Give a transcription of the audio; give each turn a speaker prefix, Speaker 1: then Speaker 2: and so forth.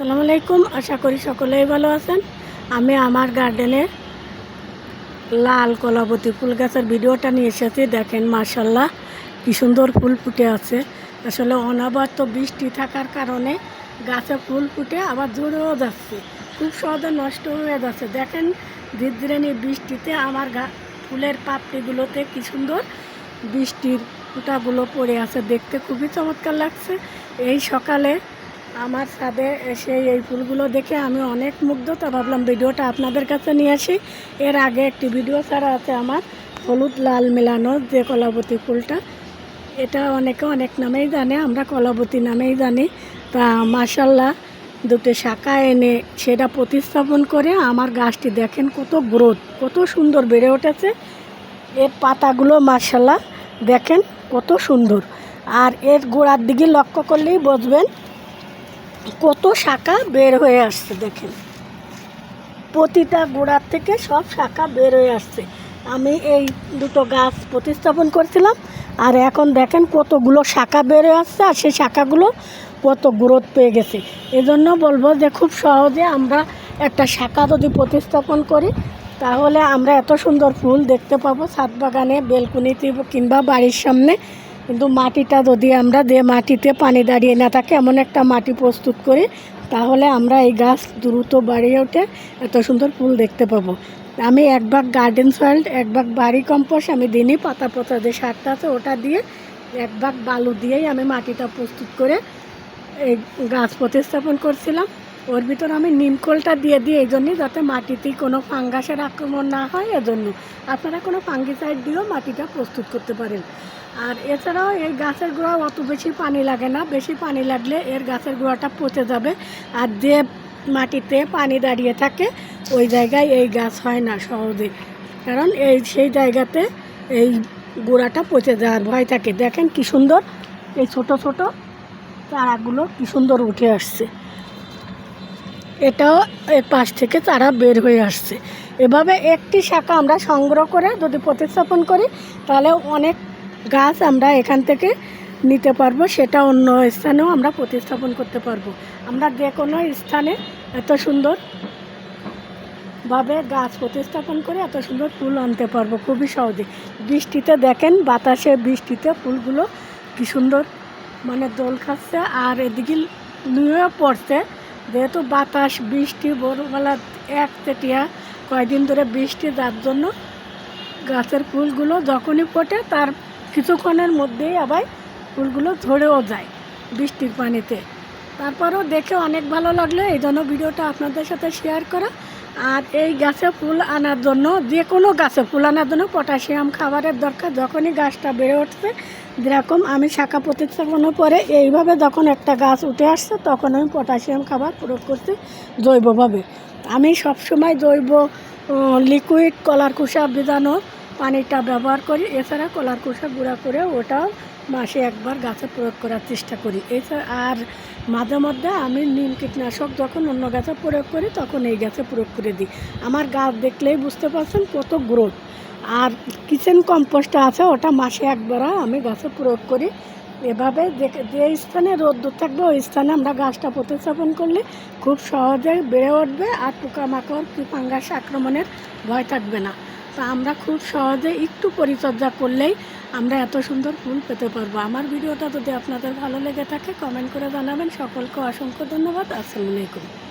Speaker 1: সালামু আলাইকুম। আশা করি সকলেই ভালো আছেন। আমি আমার গার্ডেনে লাল কলাবতী ফুল গাছের ভিডিওটা নিয়ে এসেছি। দেখেন মার্শাল্লাহ কি সুন্দর ফুল ফুটে আছে। আসলে অনাবর্ত বৃষ্টি থাকার কারণে গাছে ফুল ফুটে আবার ঝরেও যাচ্ছে। খুব সহজে নষ্ট হয়ে যাচ্ছে। দেখেন ধীরে ধীরে বৃষ্টিতে আমার গা, ফুলের পাপড়িগুলোতে কি সুন্দর বৃষ্টির ফুটাগুলো পড়ে আছে। দেখতে খুবই চমৎকার লাগছে। এই সকালে আমার ছাদে এসে এই ফুলগুলো দেখে আমি অনেক মুগ্ধ। তো ভাবলাম ভিডিওটা আপনাদের কাছে নিয়ে আসি। এর আগে একটি ভিডিও ছাড়া আছে আমার, হলুদ লাল মেলানো যে কলাবতী ফুলটা। এটা অনেকে অনেক নামেই জানে, আমরা কলাবতী নামেই জানি। তা মার্শাল্লাহ দুটো শাখা এনে সেটা প্রতিস্থাপন করে আমার গাছটি দেখেন কত গ্রোথ, কত সুন্দর বেড়ে উঠেছে। এর পাতাগুলো মার্শাল্লাহ দেখেন কত সুন্দর। আর এর গোড়ার দিকে লক্ষ্য করলেই বুঝবেন কত শাখা বের হয়ে আসছে দেখেন। প্রতিটা গোড়ার থেকে সব শাখা বের হয়ে আসছে। আমি এই দুটো গাছ প্রতিস্থাপন করছিলাম, আর এখন দেখেন কতগুলো শাখা বের হয়ে আসছে, আর সেই শাখাগুলো কত গ্রোথ পেয়ে গেছে। এজন্য বলব যে খুব সহজে আমরা একটা শাখা যদি প্রতিস্থাপন করি, তাহলে আমরা এত সুন্দর ফুল দেখতে পাবো, ছাদ বাগানে, বেলকুনিতে কিংবা বাড়ির সামনে। কিন্তু মাটিটা যদি আমরা যে মাটিতে পানি দাঁড়িয়ে না থাকে, এমন একটা মাটি প্রস্তুত করি, তাহলে আমরা এই গাছ দ্রুত বাড়িয়ে ওঠে, এত সুন্দর ফুল দেখতে পাবো। আমি এক ভাগ গার্ডেন সয়েল এক ভাগ বাড়ি কম্পোস্ট আমি দিনই পাতা পোতা যে সারটা আছে ওটা দিয়ে এক ভাগ বালু দিয়েই আমি মাটিটা প্রস্তুত করে এই গাছ প্রতিস্থাপন করছিলাম। ওর ভিতর আমি নিমকোলটা দিয়ে দিই এই জন্যই যাতে মাটিতে কোনো ফাঙ্গাসের আক্রমণ না হয়, এজন্য। আপনারা কোনো ফাঙ্গিসাইড দিয়েও মাটিটা প্রস্তুত করতে পারেন। আর এছাড়াও এই গাছের গোড়া অত বেশি পানি লাগে না, বেশি পানি লাগলে এর গাছের গোড়াটা পচে যাবে। আর যে মাটিতে পানি দাঁড়িয়ে থাকে, ওই জায়গায় এই গাছ হয় না সহজে। কারণ এই সেই জায়গাতে এই গোড়াটা পচে যাওয়ার ভয় থাকে। দেখেন কি সুন্দর, এই ছোট ছোট চারাগুলো কি সুন্দর উঠে আসছে। এটাও এর পাশ থেকে তারা বের হয়ে আসছে। এভাবে একটি শাখা আমরা সংগ্রহ করে যদি প্রতিস্থাপন করি, তাহলে অনেক গাছ আমরা এখান থেকে নিতে পারব, সেটা অন্য স্থানেও আমরা প্রতিস্থাপন করতে পারব। আমরা যে কোনো স্থানে এত সুন্দর ভাবে গাছ প্রতিস্থাপন করে এত সুন্দর ফুল আনতে পারব, খুবই সহজে। বৃষ্টিতে দেখেন, বাতাসে বৃষ্টিতে ফুলগুলো কি সুন্দর মানে দোল খাচ্ছে, আর এদিকে নুয়ে পড়ছে। যেহেতু বাতাস, বৃষ্টি ভোরবেলা এক তেটিয়া, কয়দিন ধরে বৃষ্টি, যার জন্য গাছের ফুলগুলো যখনই ফোটে তার কিছুক্ষণের মধ্যেই আবার ফুলগুলো ঝরেও যায় বৃষ্টির পানিতে। তারপরেও দেখে অনেক ভালো লাগল, এই জন্য ভিডিওটা আপনাদের সাথে শেয়ার করা। আর এই গাছে ফুল আনার জন্য, যে কোনো গাছে ফুল আনার জন্য পটাশিয়াম খাবারের দরকার। যখনই গাছটা বেড়ে উঠছে, যেরকম আমি শাখা প্রতিস্থাপনের পরে এইভাবে যখন একটা গাছ উঠে আসছে, তখন আমি পটাশিয়াম খাবার প্রয়োগ করছি জৈবভাবে। আমি সবসময় জৈব লিকুইড কলার কুষা বীজাণু পানিটা ব্যবহার করি, এছাড়া কলার কুষা গুঁড়া করে ওটাও মাসে একবার গাছে প্রয়োগ করার চেষ্টা করি। এছাড়া আর মাঝে মধ্যে আমি নিম কীটনাশক যখন অন্য গাছে প্রয়োগ করি, তখন এই গাছে প্রয়োগ করে দিই। আমার গাছ দেখলেই বুঝতে পারছেন কত গ্রোথ। আর কিচেন কম্পোস্টটা আছে, ওটা মাসে একবার আমি গাছে প্রয়োগ করি। এভাবে যে স্থানে রোদ্দুর থাকবে, ওই স্থানে আমরা গাছটা প্রতিস্থাপন করলে খুব সহজে বেড়ে উঠবে আর পোকামাকড়, কি ফাঙ্গাস আক্রমণের ভয় থাকবে না। তা আমরা খুব সহজে একটু পরিচর্যা করলেই আমরা এত সুন্দর ফুল পেতে পারব। আমার ভিডিওটা যদি আপনাদের ভালো লেগে থাকে কমেন্ট করে জানাবেন। সকলকে অসংখ্য ধন্যবাদ। আসসালামু আলাইকুম।